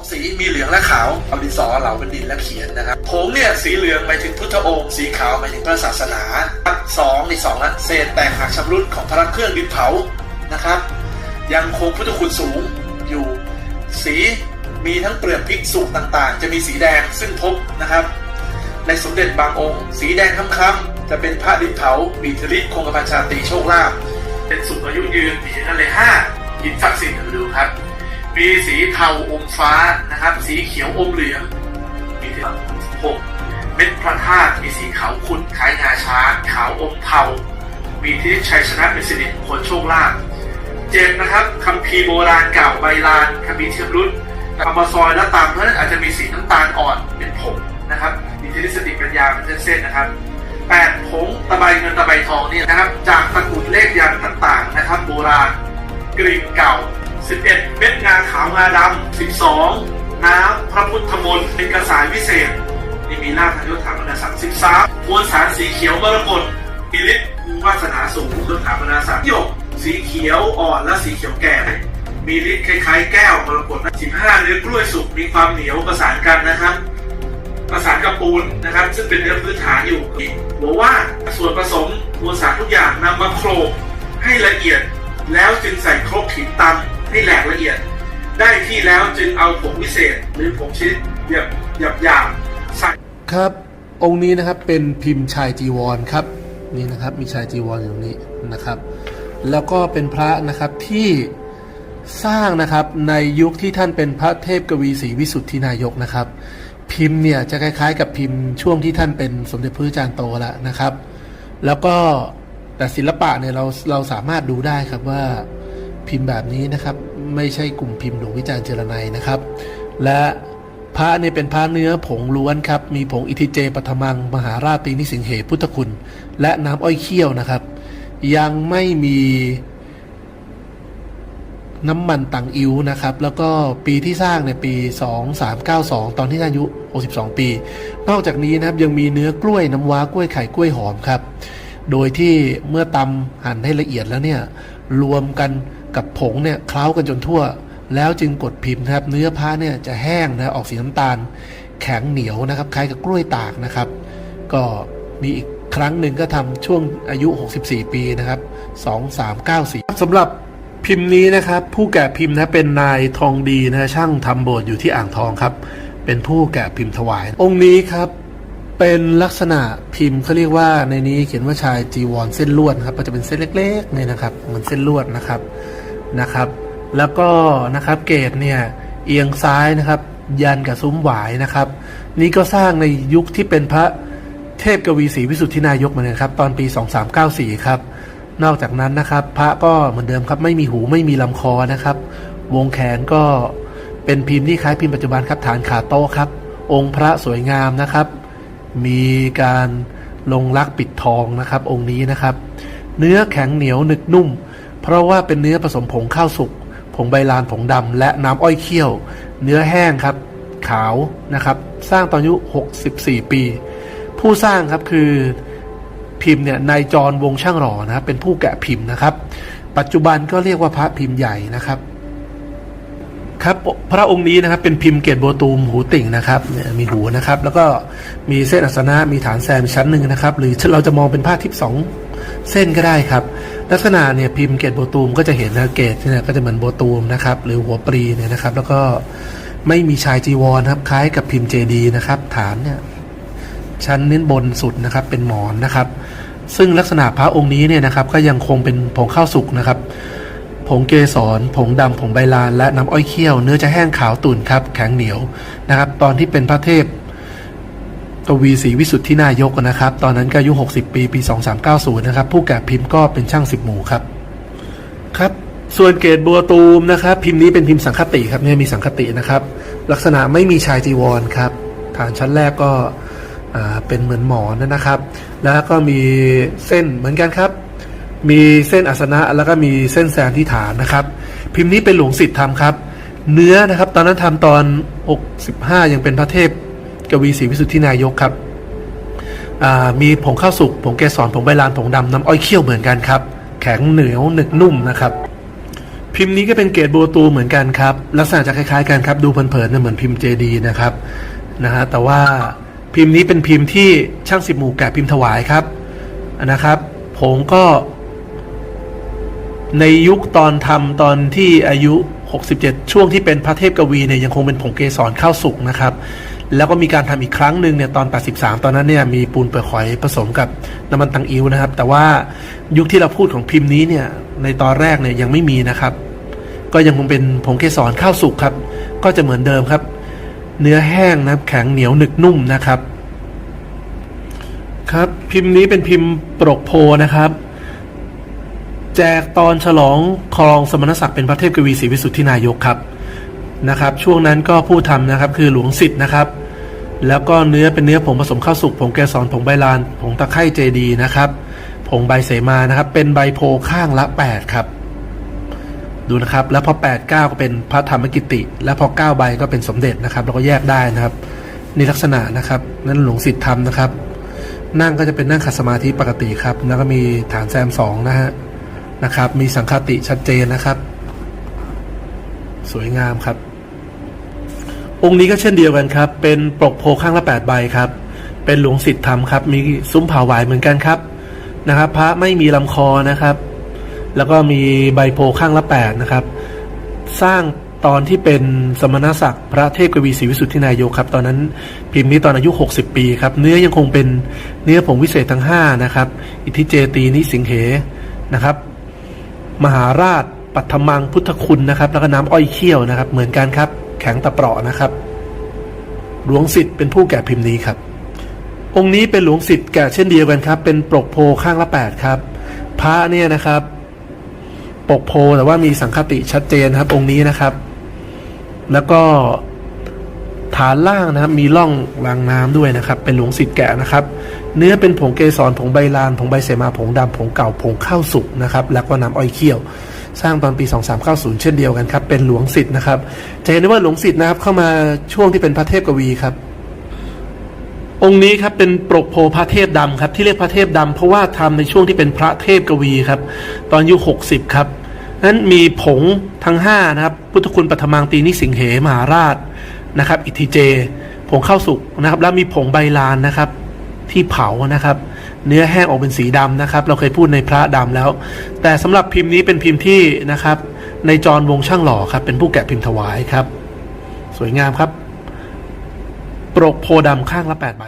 องสีมีเหลืองและขาวเอาดินสอเหลาเป็นดินและเขียนนะครับผงเนี่ยสีเหลืองหมายถึงพุทธองค์สีขาวหมายถึงพระศาสนาสองในสองละเศษแตกหักชำรุดของพระเครื่องดินเผานะครับ ยังคงพุทธคุณสูงอยู่ สีมีทั้งเปลือกพิกษุต่างๆ จะมีสีแดงซึ่งพบนะครับ ในสมเด็จบางองค์ สีแดงค้ำๆจะเป็นพระดินเผามีทริศคงกระพันชาตรีโชคลาภเป็นสุขอายุยืนมีทั้งเลยห้าหินศักดิ์สิทธิ์มาดูครับ มีสีเทาอมฟ้านะครับ สีเขียวอมเหลืองมีที่หกเม็ดพระธาตุมีสีขาวขุ่นคล้ายงาช้างขาวอมเทา มีที่ชัยชนะเป็นสิริมงคลโชคลาภเจ็ดนะครับคัมภีร์โบราณเก่าใบลานคัมภีร์เชื่อมรุ่นเอามาซอยแล้วตามเพราะนั้นอาจจะมีสีน้ำตาลอ่อนเป็นผงนะครับมีที่สติปัญญาเป็นเส้นๆนะครับแปดผงตะไบเงินตะไบทองเนี่ยนะครับ จากตะกูลเลขยันต์ต่างๆนะครับ โบราณกลิ่นเก่า 11 เม็ดงาขาวงาดำ12 น้ำพระพุทธมนต์เป็นกระสายวิเศษนี่มีราทางยศถาบรรดาศักดิ์13มวลสารสีเขียวมรกตมีฤทธิ์วาสนาสูงยศถาบรรดาศักดิ์หยกสีเขียวอ่อนและสีเขียวแก่มีฤทธิ์คล้ายๆ แก้วมรกตนะ15เนื้อกล้วยสุกมีความเหนียวประสานกันนะครับประสานกับปูนนะครับ ซึ่งเป็นเนื้อพื้นฐานอยู่หัวว่าส่วนผสมมวลสารทุกอย่างนำมาโคลกให้ละเอียดแล้วจึงใส่ครกหินตำ ให้แหลกละเอียด ได้ที่แล้วจึงเอาผงวิเศษ หรือผงชนิดหยาบหยาบหยาบใส่ครับ องค์นี้นะครับเป็นพิมพ์ชายจีวรครับนี่นะครับมีชายจีวรอยู่ตรงนี้นะครับ แล้วก็เป็นพระนะครับที่สร้างนะครับในยุคที่ท่านเป็นพระเทพกวีศรีวิสุทธินายกนะครับ พิมพ์เนี่ยจะคล้ายๆ กับพิมพ์ช่วงที่ท่านเป็นสมเด็จพระจารย์โตแล้วนะครับ แล้วก็แต่ศิลปะเนี่ยเราเราสามารถดูได้ครับว่า พิมพ์แบบนี้นะครับ ไม่ใช่กลุ่มพิมพ์หลวงวิจารณ์เจรไนยนะครับ และพระเนี่ยเป็นพระเนื้อผงล้วนครับ มีผงอิทิเจปฐมัง มหาราตีนิสิงเหพุทธคุณ และน้ำอ้อยเคี่ยวนะครับ ยังไม่มีน้ำมันตังอิวนะครับ แล้วก็ปีที่สร้างในปี 2392 ตอนที่อายุ 62 ปี นอกจากนี้นะครับยังมีเนื้อกล้วยน้ำว้ากล้วยไข่กล้วยหอมครับ โดยที่เมื่อตำหั่นให้ละเอียดแล้วเนี่ย รวมกัน กับผงเนี่ยเคล้ากันจนทั่ว แล้วจึงกดพิมพ์นะครับ เนื้อผ้าเนี่ยจะแห้งนะออกสีน้ำตาล แข็งเหนียวนะครับ คล้ายกับกล้วยตากนะครับ ก็มีอีกครั้งหนึ่งก็ทำช่วงอายุ 64 ปีนะครับ2394สำหรับพิมพ์นี้นะครับ ผู้แกะพิมพ์นะเป็นนายทองดีนะช่างทำโบสถ์อยู่ที่อ่างทองครับ เป็นผู้แกะพิมพ์ถวาย องค์นี้ครับเป็นลักษณะพิมพ์เขาเรียกว่าในนี้เขียนว่าชายจีวรเส้นลวดครับก็จะเป็นเส้นเล็กๆเนี่ยนะครับเหมือนเส้นลวดนะครับ นะครับ แล้วก็นะครับเกตเนี่ยเอียงซ้ายนะครับยันกับซุ้มหวายนะครับ นี่ก็สร้างในยุคที่เป็นพระเทพกวีศรีวิสุทธินายกเหมือนกันครับตอนปี 2394 ครับ นอกจากนั้นนะครับ พระก็เหมือนเดิมครับไม่มีหูไม่มีลำคอนะครับ วงแขนก็เป็นพิมพ์ที่คล้ายพิมพ์ปัจจุบันครับฐานขาโต้ครับ องค์พระสวยงามนะครับ มีการลงลักปิดทองนะครับ องค์นี้นะครับ เนื้อแข็งเหนียวหนึกนุ่ม เพราะว่าเป็นเนื้อผสมผงข้าวสุก ผงใบลานผงดำและน้ำอ้อยเคี่ยว เนื้อแห้งครับ ขาวนะครับ สร้างตอนอายุ 64 ปี ผู้สร้างครับคือพิมพ์เนี่ยนายจรวงช่างหล่อนะครับเป็นผู้แกะพิมพ์นะครับ ปัจจุบันก็เรียกว่าพระพิมพ์ใหญ่นะครับครับพระองค์นี้นะครับเป็นพิมพ์เกตโบตูมหูติ่งนะครับเนี่ยมีหูนะครับ แล้วก็มีเส้นอัสนะมีฐานแซมชั้นหนึ่งนะครับ หรือเราจะมองเป็นผ้าทิพย์สอง เส้นก็ได้ครับ ลักษณะเนี่ยพิมพ์เกตโบตูมก็จะเห็นนะเกตเนี่ยก็จะเหมือนโบตูมนะครับหรือหัวปรีเนี่ยนะครับ แล้วก็ไม่มีชายจีวรครับคล้ายกับพิมพ์เจดีนะครับ ฐานเนี่ยชั้นเน้นบนสุดนะครับเป็นหมอนนะครับ ซึ่งลักษณะพระองค์นี้เนี่ยนะครับ ก็ยังคงเป็นผงข้าวสุกนะครับผงเกสร ผงดำ ผงใบลาน และน้ำอ้อยเคี่ยว เนื้อจะแห้งขาวตุ่นครับ แข็งเหนียวนะครับ ตอนที่เป็นพระเทพ กวีศรีวิสุทธินายกนะครับ ตอนนั้นก็อายุ 60 ปี ปี 2390 นะครับ ผู้แกะพิมพ์ก็เป็นช่างสิบหมู่ครับ ครับ ส่วนเกตบัวตูมนะครับ พิมพ์นี้เป็นพิมพ์สังคติครับเนี่ยมีสังคตินะครับ ลักษณะไม่มีชายจีวรครับ ฐานชั้นแรกก็อ่าเป็นเหมือนหมอนนะครับ แล้วก็มีเส้นเหมือนกันครับ มีเส้นอาสนะแล้วก็มีเส้นแซมที่ฐานนะครับ พิมพ์นี้เป็นหลวงสิทธิ์ทำครับ เนื้อนะครับ ตอนนั้นทำตอน 65 ยังเป็นพระเทพ กวีศรีวิสุทธินายกครับมีผงข้าวสุกผงเกสรผงใบลานผงดำน้ำอ้อยเคี่ยวเหมือนกันครับ แข็งเหนียวหนึกนุ่มนะครับพิมพ์นี้ก็เป็นเกรดโบตูเหมือนกันครับ ลักษณะจะคล้ายๆกันครับ ดูเผินๆเนี่ยเหมือนพิมพ์เจดีนะครับนะฮะแต่ว่าพิมพ์นี้เป็นพิมพ์ที่ช่างสิบหมู่แกะพิมพ์ถวายครับนะครับผมก็ ในยุคตอนทำตอนที่อายุ 67 ช่วงที่เป็นพระเทพกวีเนี่ยยังคงเป็นผงเกสรข้าวสุกนะครับ แล้วก็มีการทำอีกครั้งหนึ่งเนี่ยตอน 83 ตอนนั้นเนี่ยมีปูนเปลือกหอยผสมกับน้ำมันตังอิ้วนะครับ แต่ว่ายุคที่เราพูดของพิมพ์นี้เนี่ยในตอนแรกเนี่ยยังไม่มีนะครับ ก็ยังคงเป็นผงเกสรข้าวสุกครับ ก็จะเหมือนเดิมครับ เนื้อแห้งนะครับแข็งเหนียวหนึบนุ่มนะครับ ครับพิมพ์นี้เป็นพิมพ์ปรกโพนะครับ แจกตอนฉลองครองสมณศักดิ์เป็นพระเทพกวีศรีวิสุทธินายกครับนะครับช่วงนั้นก็ผู้ทำนะครับคือหลวงสิทธิ์นะครับ แล้วก็เนื้อเป็นเนื้อผงผสมข้าวสุกผงแกสรผงใบลานผงตะไคร่เจดีนะครับผงใบเสมานะครับ เป็นใบโพข้างละ 8 ครับ ดูนะครับ แล้วพอ 8 9 ก็เป็นพระธรรมกิติ แล้วพอ 9 ใบก็เป็นสมเด็จนะครับแล้วก็แยกได้นะครับนี่ลักษณะนะครับนั่นหลวงสิทธิ์ทำนะครับ นั่งก็จะเป็นนั่งขัดสมาธิปกติครับ แล้วก็มีฐานแซมสองนะฮะนะครับ มีสังคติชัดเจนนะครับ สวยงามครับ องค์นี้ก็เช่นเดียวกันครับ เป็นปกโพข้างละ8ใบครับ เป็นหลวงสิทธิ์ธรรมครับ มีซุ้มผาหวายเหมือนกันครับนะครับ พระไม่มีลำคอนะครับ แล้วก็มีใบโพข้างละ8นะครับ สร้างตอนที่เป็นสมณศักดิ์พระเทพกวีศรีวิสุทธินายกครับ ตอนนั้นพิมพ์นี้ตอนอายุ 60 ปีครับ เนื้อยังคงเป็นเนื้อผงวิเศษทั้ง 5 นะครับ อิทธิเจตีนิสิงเหนะครับ มหาราชปัทมังพุทธคุณนะครับ แล้วก็น้ำอ้อยเขี้ยวนะครับ เหมือนกันครับ แข็งตะเปราะนะครับ หลวงสิทธิ์เป็นผู้แกะพิมพ์นี้ครับ องค์นี้เป็นหลวงสิทธิ์แกะเช่นเดียวกันครับ เป็นปกโพข้างละแปดครับ พระเนี่ยนะครับ ปกโพแต่ว่ามีสังคติชัดเจนครับ องค์นี้นะครับ แล้วก็ฐานล่างนะครับ มีร่องรางน้ำด้วยนะครับ เป็นหลวงสิทธิ์แกะนะครับ เนื้อเป็นผงเกสรผงใบลานผงใบเสมาผงดำผงเก่าผงข้าวสุกนะครับ แล้วก็น้ำอ้อยเคี่ยว สร้างตอนปี 2390 เช่นเดียวกันครับ เป็นหลวงสิทธิ์นะครับจะเห็นได้ว่าหลวงสิทธิ์นะครับ เข้ามาช่วงที่เป็นพระเทพกวีครับ องค์นี้ครับเป็นปรกโพพระเทพดำครับ ที่เรียกพระเทพดำเพราะว่าทำในช่วงที่เป็นพระเทพกวีครับ ตอนอายุ60 ครับนั้นมีผงทั้ง5นะครับ พุทธคุณปัทมังตีนิสิงเหมหาราชนะครับ อิทิเจ ผงข้าวสุกนะครับ แล้วมีผงใบลานนะครับ ที่เผานะครับ เนื้อแห้งออกเป็นสีดำนะครับ เราเคยพูดในพระดำแล้ว แต่สำหรับพิมพ์นี้เป็นพิมพ์ที่นะครับ ในจรวงช่างหล่อครับ เป็นผู้แกะพิมพ์ถวายครับ สวยงามครับ ปรกโพดำข้างละ8ใบ